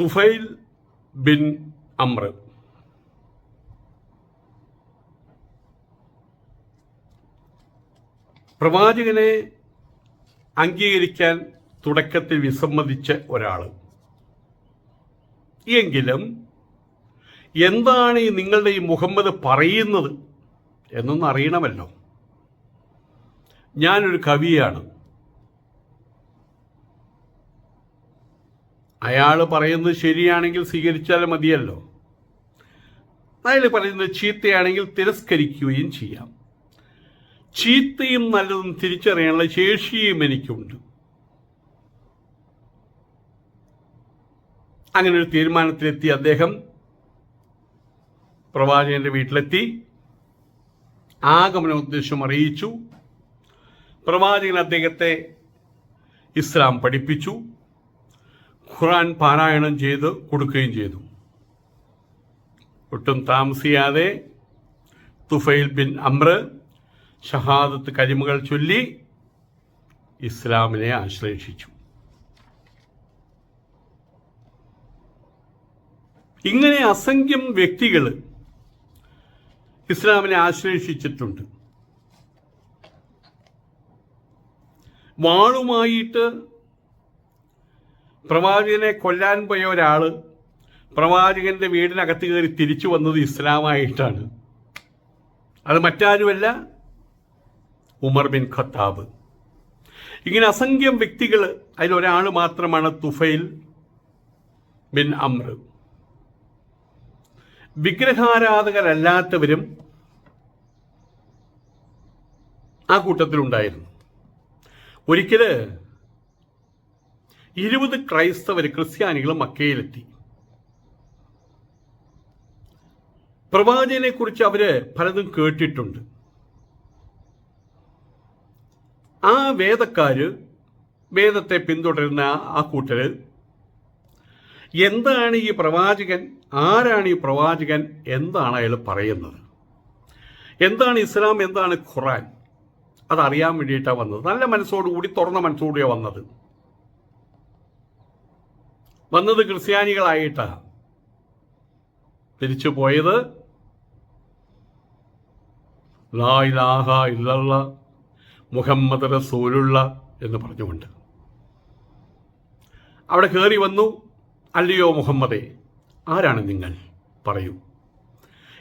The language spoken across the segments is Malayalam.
തുഫൈൽ ബിൻ അമ്ര. പ്രവാചകനെ അംഗീകരിക്കാൻ തുടക്കത്തിൽ വിസമ്മതിച്ച ഒരാൾ എങ്കിലും എന്താണ് ഈ നിങ്ങളുടെ ഈ മുഹമ്മദ് പറയുന്നത് എന്നൊന്ന് അറിയണമല്ലോ. ഞാനൊരു കവിയാണ്. അയാൾ പറയുന്നത് ശരിയാണെങ്കിൽ സ്വീകരിച്ചാൽ മതിയല്ലോ. അയാൾ പറയുന്നത് ചീത്തയാണെങ്കിൽ തിരസ്കരിക്കുകയും ചെയ്യാം. ചീത്തയും നല്ലതും തിരിച്ചറിയാനുള്ള ശേഷിയും എനിക്കുണ്ട്. അങ്ങനെ ഒരു തീരുമാനത്തിലെത്തി അദ്ദേഹം പ്രവാചകന്റെ വീട്ടിലെത്തി. ആഗമന ഉദ്ദേശം അറിയിച്ചു. പ്രവാചകൻ അദ്ദേഹത്തെ ഇസ്ലാം പഠിപ്പിച്ചു. ഖുറാൻ പാരായണം ചെയ്ത് കൊടുക്കുകയും ചെയ്തു. ഒട്ടും താമസിയാതെ തുഫൈൽ ബിൻ അമ്ര ഷഹാദത്ത് കരിമുകൾ ചൊല്ലി ഇസ്ലാമിനെ ആശ്ലേഷിച്ചു ഇങ്ങനെ അസംഖ്യം വ്യക്തികൾ ഇസ്ലാമിനെ ആശ്ലേഷിച്ചിട്ടുണ്ട് വാളുമായിട്ട് പ്രവാചകനെ കൊല്ലാൻ പോയ ഒരാൾ പ്രവാചകന്റെ വീടിനകത്ത് കയറി തിരിച്ചു വന്നത് ഇസ്ലാമായിട്ടാണ്. അത് മറ്റാരുമല്ല ഉമർ ബിൻ ഖത്താബ്. ഇങ്ങനെ അസംഖ്യം വ്യക്തികൾ അതിലൊരാൾ മാത്രമാണ് തുഫൈൽ ബിൻ അമ്ര. വിഗ്രഹാരാധകരല്ലാത്തവരും ആ കൂട്ടത്തിലുണ്ടായിരുന്നു. ഒരിക്കൽ ഇരുപത് ക്രൈസ്തവർ ക്രിസ്ത്യാനികൾ മക്കയിലെത്തി. പ്രവാചകനെ കുറിച്ച് അവർ പലതും കേട്ടിട്ടുണ്ട്. ആ വേദക്കാര് വേദത്തെ പിന്തുടരുന്ന ആ കൂട്ടര് എന്താണ് ഈ പ്രവാചകൻ ആരാണ് ഈ പ്രവാചകൻ എന്താണ് അയാൾ പറയുന്നത്. എന്താണ് ഇസ്ലാം എന്താണ് ഖുറാൻ? അതറിയാൻ വേണ്ടിയിട്ടാണ് വന്നത്. നല്ല മനസ്സോടുകൂടി തുറന്ന മനസ്സോടുകൂടിയാണ് വന്നത്. വന്നത് ക്രിസ്ത്യാനികളായിട്ടാണ് തിരിച്ചു പോയത് ലാ ഇലാഹ ഇല്ലല്ല മുഹമ്മദ് റസൂലുള്ള എന്ന് പറഞ്ഞുകൊണ്ട്. അവിടെ കയറി വന്നു അല്ലയോ മുഹമ്മദേ ആരാണ് നിങ്ങൾ? പറയൂ.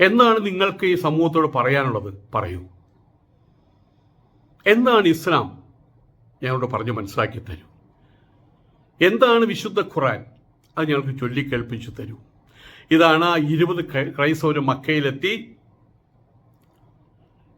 എന്താണ് നിങ്ങൾക്ക് ഈ സമൂഹത്തോട് പറയാനുള്ളത്? പറയൂ. എന്താണ് ഇസ്ലാം? ഞങ്ങളോട് പറഞ്ഞു മനസ്സിലാക്കി തരൂ. എന്താണ് വിശുദ്ധ ഖുറാൻ അത് ഞങ്ങൾക്ക് ചൊല്ലിക്കേൾപ്പിച്ചു തരൂ. ഇതാണ് ആ ഇരുപത് ക്രൈസ്തവർ മക്കയിലെത്തി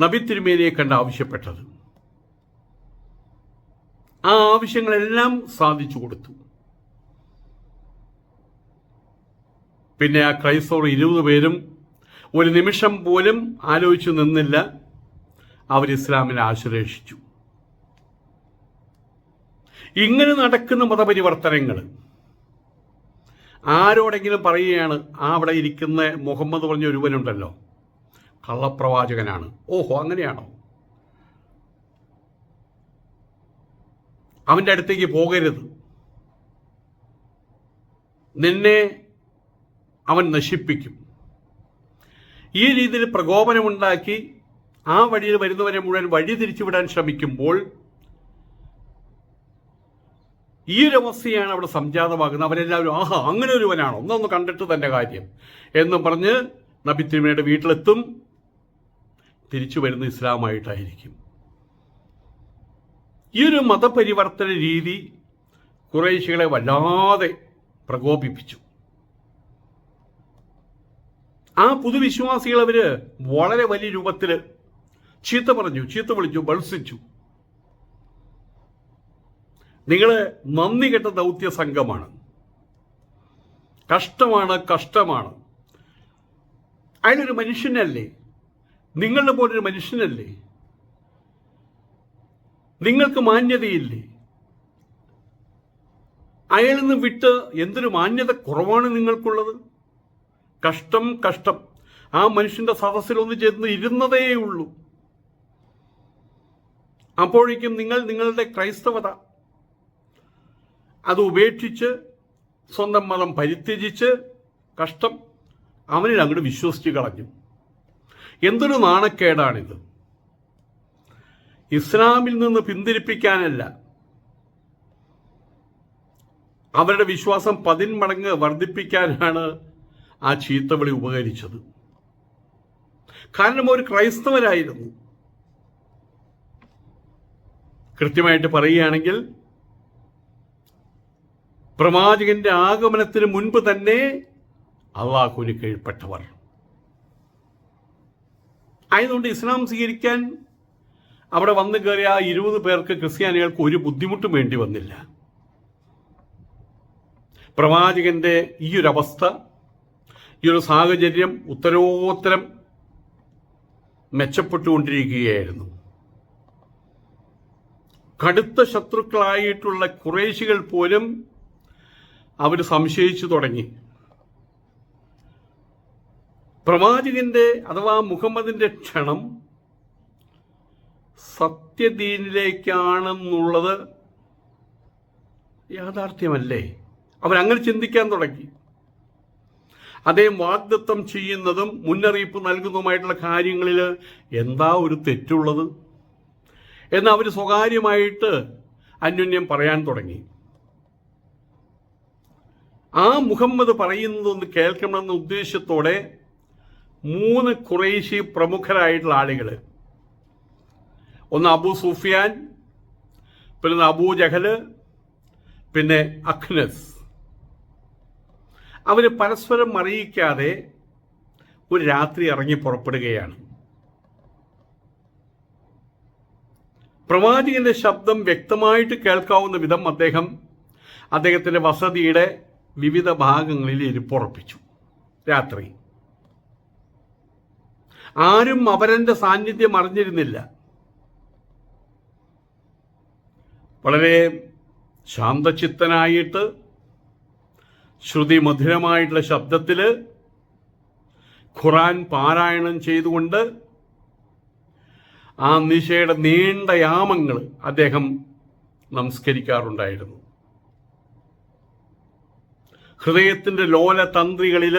നബി തിരുമേനിയെ കണ്ട് ആവശ്യപ്പെട്ടത്. ആ ആവശ്യങ്ങളെല്ലാം സാധിച്ചു കൊടുത്തു. പിന്നെ ആ ക്രൈസ്തവർ ഇരുപത് പേരും ഒരു നിമിഷം പോലും ആലോചിച്ചു നിന്നില്ല. അവർ ഇസ്ലാമിനെ ആശ്ലേഷിച്ചു ഇങ്ങനെ നടക്കുന്ന മതപരിവർത്തനങ്ങൾ ആരോടെങ്കിലും പറയുകയാണ് ആ അവിടെ ഇരിക്കുന്ന മുഹമ്മദ് പറഞ്ഞ ഒരുവനുണ്ടല്ലോ. കള്ളപ്രവാചകനാണ്. ഓഹോ അങ്ങനെയാണോ? അവന്റെ അടുത്തേക്ക് പോകരുത്. നിന്നെ അവൻ നശിപ്പിക്കും. ഈ രീതിയിൽ പ്രകോപനമുണ്ടാക്കി ആ വഴിയിൽ വരുന്നവരെ മുഴുവൻ വഴി തിരിച്ചുവിടാൻ ശ്രമിക്കുമ്പോൾ ഈ ഒരു അവസ്ഥയാണ് അവിടെ സംജാതമാകുന്നത്. അവരെല്ലാവരും ആഹാ അങ്ങനെ ഒരുവനാണോ ഒന്നൊന്ന് കണ്ടിട്ട് തന്റെ കാര്യം. എന്ന് പറഞ്ഞ് നബി തിരുമേനിയുടെ വീട്ടിലെത്തും. തിരിച്ചു വരുന്ന ഇസ്ലാമായിട്ടായിരിക്കും. ഈ ഒരു മതപരിവർത്തന രീതി കുറേശികളെ വല്ലാതെ പ്രകോപിപ്പിച്ചു. ആ പുതുവിശ്വാസികൾ അവർ വളരെ വലിയ രൂപത്തിൽ ചീത്ത പറഞ്ഞു ചീത്ത വിളിച്ചു ബൾസിച്ചു നിങ്ങൾ നന്ദി കെട്ട ദൗത്യ സംഘമാണ്. കഷ്ടമാണ് കഷ്ടമാണ്. അയാളൊരു മനുഷ്യനല്ലേ? നിങ്ങളുടെ പോലൊരു മനുഷ്യനല്ലേ? നിങ്ങൾക്ക് മാന്യതയില്ലേ? അയാളിൽ നിന്ന് വിട്ട് എന്തൊരു മാന്യത കുറവാണ് നിങ്ങൾക്കുള്ളത്? കഷ്ടം കഷ്ടം. ആ മനുഷ്യന്റെ സദസ്സിലൊന്ന് ചെന്ന് ഇരുന്നതേ ഉള്ളൂ അപ്പോഴേക്കും നിങ്ങൾ നിങ്ങളുടെ ക്രൈസ്തവത അത് ഉപേക്ഷിച്ച് സ്വന്തം മതം പരിത്യജിച്ച് കഷ്ടം അവനിൽ അങ്ങോട്ട് വിശ്വസിച്ച് കളഞ്ഞു. എന്തൊരു നാണക്കേടാണിത്. ഇസ്ലാമിൽ നിന്ന് പിന്തിരിപ്പിക്കാനല്ല. അവരുടെ വിശ്വാസം പതിന്മടങ്ങ് വർദ്ധിപ്പിക്കാനാണ് ആ ചീത്തവിളി ഉപകരിച്ചത്. കാരണം ഒരു ക്രൈസ്തവരായിരുന്നു. കൃത്യമായിട്ട് പറയുകയാണെങ്കിൽ പ്രവാചകന്റെ ആഗമനത്തിന് മുൻപ് തന്നെ അള്ളാഹുവിന് കീഴ്പ്പെട്ടവർ. ആയതുകൊണ്ട് ഇസ്ലാം സ്വീകരിക്കാൻ അവിടെ വന്നു കയറിയ ആ ഇരുപത് പേർക്ക് ക്രിസ്ത്യാനികൾക്ക് ഒരു ബുദ്ധിമുട്ടും വേണ്ടി വന്നില്ല. പ്രവാചകന്റെ ഈ ഒരു അവസ്ഥ ഈ ഒരു സാഹചര്യം ഉത്തരോത്തരം മെച്ചപ്പെട്ടുകൊണ്ടിരിക്കുകയായിരുന്നു. കടുത്ത ശത്രുക്കളായിട്ടുള്ള കുറേശികൾ പോലും അവർ സംശയിച്ചു തുടങ്ങി. പ്രവാചകന്റെ അഥവാ മുഹമ്മദിന്റെ ക്ഷണം സത്യദീനിലേക്കാണെന്നുള്ളത് യാഥാർത്ഥ്യമല്ലേ? അവരങ്ങനെ ചിന്തിക്കാൻ തുടങ്ങി. അദ്ദേഹം വാഗ്ദത്വം ചെയ്യുന്നതും മുന്നറിയിപ്പ് നൽകുന്നതുമായിട്ടുള്ള കാര്യങ്ങളിൽ എന്താ ഒരു തെറ്റുള്ളത്? എന്ന് അവർ സ്വകാര്യമായിട്ട് അന്യോന്യം പറയാൻ തുടങ്ങി. ആ മുഹമ്മദ് പറയുന്നതൊന്ന് കേൾക്കണമെന്ന ഉദ്ദേശത്തോടെ മൂന്ന് കുറേശി പ്രമുഖരായിട്ടുള്ള ആളുകൾ ഒന്ന് അബു സുഫിയാൻ പിന്നെ അബൂ ജഹൽ പിന്നെ അഖ്നസ് അവർ പരസ്പരം അറിയിക്കാതെ ഒരു രാത്രി ഇറങ്ങി പുറപ്പെടുകയാണ്. പ്രവാചകന്റെ ശബ്ദം വ്യക്തമായിട്ട് കേൾക്കാവുന്ന വിധം അദ്ദേഹം അദ്ദേഹത്തിന്റെ വസതിയുടെ വിവിധ ഭാഗങ്ങളിൽ ഇരിപ്പുറപ്പിച്ചു രാത്രി. ആരും അവരന്റെ സാന്നിധ്യം അറിഞ്ഞിരുന്നില്ല. വളരെ ശാന്തചിത്തനായിട്ട് ശ്രുതി മധുരമായിട്ടുള്ള ശബ്ദത്തിൽ ഖുറാൻ പാരായണം ചെയ്തുകൊണ്ട് ആ നിശയുടെ നീണ്ട യാമങ്ങൾ അദ്ദേഹം നമസ്കരിക്കാറുണ്ടായിരുന്നു. ഹൃദയത്തിന്റെ ലോല തന്ത്രികളിൽ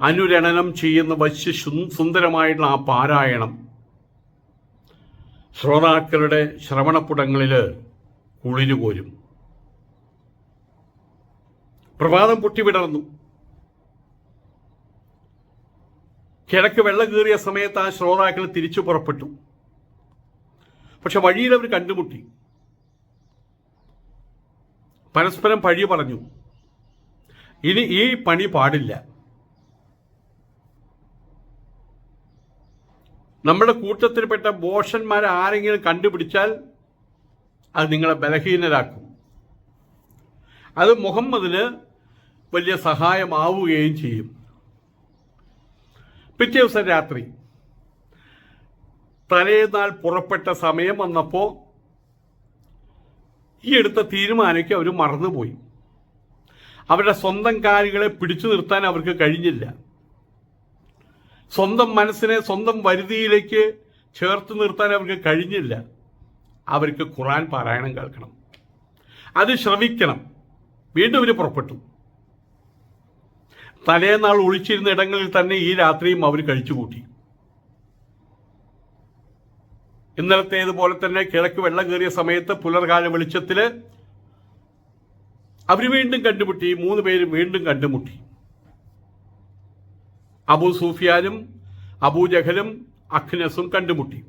അനുരണനം ചെയ്യുന്ന വശ്യ സുന്ദരമായിട്ടുള്ള ആ പാരായണം ശ്രോതാക്കളുടെ ശ്രവണപ്പുടങ്ങളിൽ കുളിരുകോരും പ്രഭാതം പൊട്ടിവിടർന്നു കിഴക്ക് വെള്ളം കീറിയ സമയത്ത് ആ ശ്രോതാക്കൾ തിരിച്ചു പുറപ്പെട്ടു. പക്ഷെ വഴിയിൽ അവർ കണ്ടുമുട്ടി. പരസ്പരം പഴി പറഞ്ഞു. ഇനി ഈ പണി പാടില്ല. നമ്മുടെ കൂട്ടത്തിൽപ്പെട്ട ബോഷന്മാരെ ആരെങ്കിലും കണ്ടുപിടിച്ചാൽ അത് നിങ്ങളെ ബലഹീനരാക്കും. അത് മുഹമ്മദിന് വലിയ സഹായമാവുകയും ചെയ്യും. പിറ്റേ ദിവസം രാത്രി തലേന്നാൾ പുറപ്പെട്ട സമയം വന്നപ്പോൾ ഈ എടുത്ത തീരുമാനമൊക്കെ അവർ മറന്നുപോയി. അവരുടെ സ്വന്തം കാര്യങ്ങളെ പിടിച്ചു നിർത്താൻ അവർക്ക് കഴിഞ്ഞില്ല. സ്വന്തം മനസ്സിനെ സ്വന്തം വരുതിയിലേക്ക് ചേർത്ത് നിർത്താൻ അവർക്ക് കഴിഞ്ഞില്ല. അവർക്ക് ഖുറാൻ പാരായണം കേൾക്കണം. അത് ശ്രവിക്കണം. വീണ്ടും ഇവർ പുറപ്പെട്ടു. തലേനാൾ ഒളിച്ചിരുന്ന ഇടങ്ങളിൽ തന്നെ ഈ രാത്രിയും അവർ കഴിച്ചുകൂട്ടി. ഇന്നലത്തേതുപോലെ തന്നെ കിഴക്ക് വെള്ളം കയറിയ സമയത്ത് പുലർകാല വെളിച്ചത്തിൽ അവർ വീണ്ടും കണ്ടുമുട്ടി മൂന്ന് പേരും വീണ്ടും കണ്ടുമുട്ടി. അബൂ സൂഫിയാനും അബൂജഹലും അഖ്നസും കണ്ടുമുട്ടി.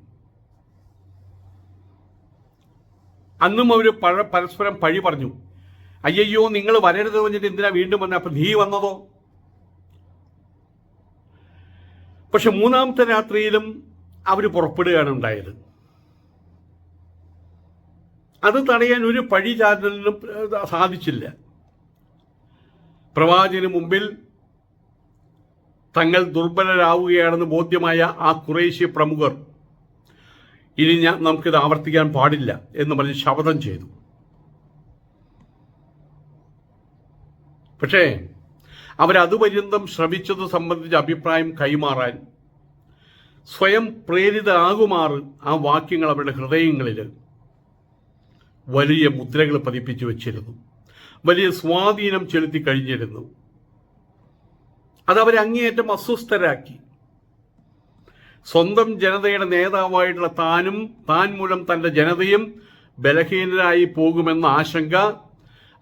അന്നും അവർ പരസ്പരം പഴി പറഞ്ഞു അയ്യയ്യോ നിങ്ങൾ വരരുത് പറഞ്ഞിട്ട് എന്തിനാ വീണ്ടും വന്നത് അപ്പൊ നീ വന്നതോ? പക്ഷെ മൂന്നാമത്തെ രാത്രിയിലും അവർ പുറപ്പെടുകയാണ് ഉണ്ടായത്. അത് തടയാൻ ഒരു പഴി ചാനലിനും സാധിച്ചില്ല. പ്രവാചകന് മുമ്പിൽ തങ്ങൾ ദുർബലരാവുകയാണെന്ന് ബോധ്യമായ ആ കുറേശ്യ പ്രമുഖർ ഇനി ഞാൻ നമുക്കിത് ആവർത്തിക്കാൻ പാടില്ല എന്ന് പറഞ്ഞ് ശപഥം ചെയ്തു. പക്ഷേ അവരതുപര്യന്തം ശ്രമിച്ചത് സംബന്ധിച്ച അഭിപ്രായം കൈമാറാൻ സ്വയം പ്രേരിതരാകുമാറ് ആ വാക്യങ്ങൾ അവരുടെ ഹൃദയങ്ങളിൽ വലിയ മുദ്രകൾ പതിപ്പിച്ചു വച്ചിരുന്നു. വലിയ സ്വാധീനം ചെലുത്തി കഴിഞ്ഞിരുന്നു. അവരെ അങ്ങേയറ്റം അസ്വസ്ഥരാക്കി. സ്വന്തം ജനതയുടെ നേതാവായിട്ടുള്ള താനും താൻ മൂലം തന്റെ ജനതയും ബലഹീനരായി പോകുമെന്ന ആശങ്ക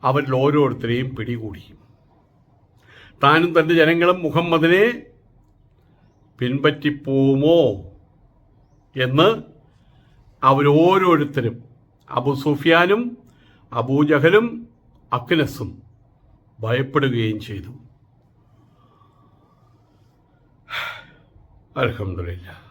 അവരിൽ ഓരോരുത്തരെയും പിടികൂടി. താനും തന്റെ ജനങ്ങളും മുഹമ്മദിനെ പിൻപറ്റിപ്പോവുമോ എന്ന് അവരോരോരുത്തരും അബു സുഫിയാനും അബൂജഹലും അക്നസും ഭയപ്പെടുകയും ചെയ്തു. അലഹമില്ല